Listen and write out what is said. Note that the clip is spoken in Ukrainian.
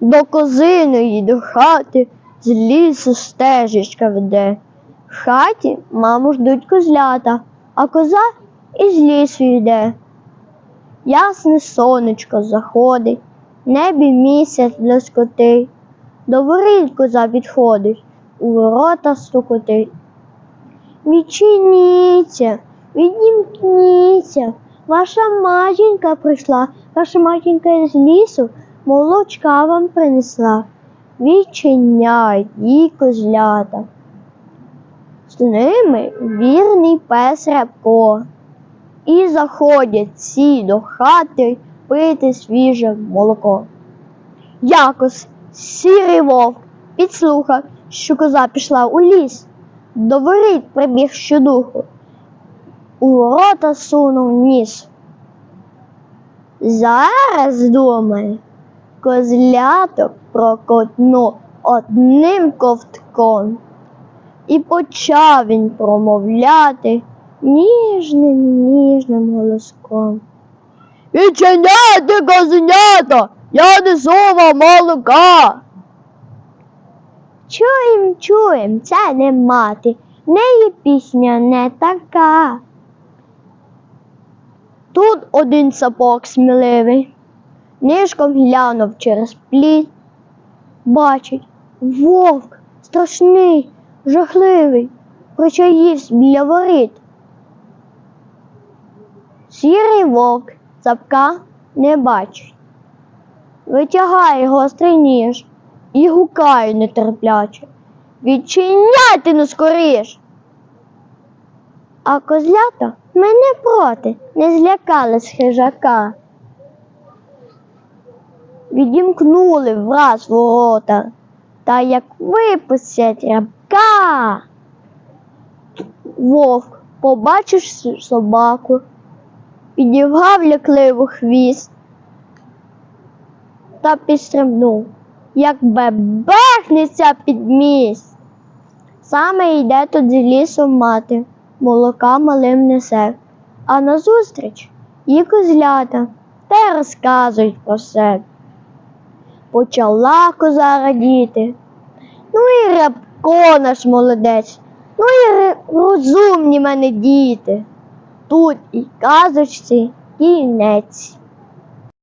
До козиної до хати з лісу стежечка веде. В хаті маму ждуть козлята, а коза із лісу йде. Ясне сонечко заходить, небі місяць блискотить. До воріт коза підходить, у ворота стукотить. Відчиніться, відімкніться, ваша матінка прийшла, ваша матінка з лісу молочка вам принесла. Відчиняй їй козлята. З ними вірний пес Рябко. І заходять всі до хати пити свіже молоко. Якось сірий вовк підслухав, що коза пішла у ліс. До воріт прибіг щодуху. У ворота сунув ніс. Зараз думає, козляток прокотну одним ковтком. І почав він промовляти ніжним, ніжним голоском. Відчиняйте козенята, я несу вам молока. Чуєм, чуєм, це не мати, в неї пісня не така. Тут один сапог сміливий, нишком глянув через пліт. Бачить, вовк страшний, жахливий, причаївсь біля воріт. Сірий вовк цапка не бачить. Витягає гострий ніж і гукає нетерпляче. Відчиняйте ну скоріш. А козлята мене проти, не злякались хижака. Відімкнули враз ворота, та як випустять рябка. Вовк, побачиш собаку, підівгав лякливо хвіст та підстрибнув, як бебехнеться під міст. Саме йде тут з лісом мати, молока малим несе, а назустріч їй козлята та й розказують про себе. Почала коза радіти. Ну і рябко наш молодець, ну і розумні мене діти. Тут і казочці кінець.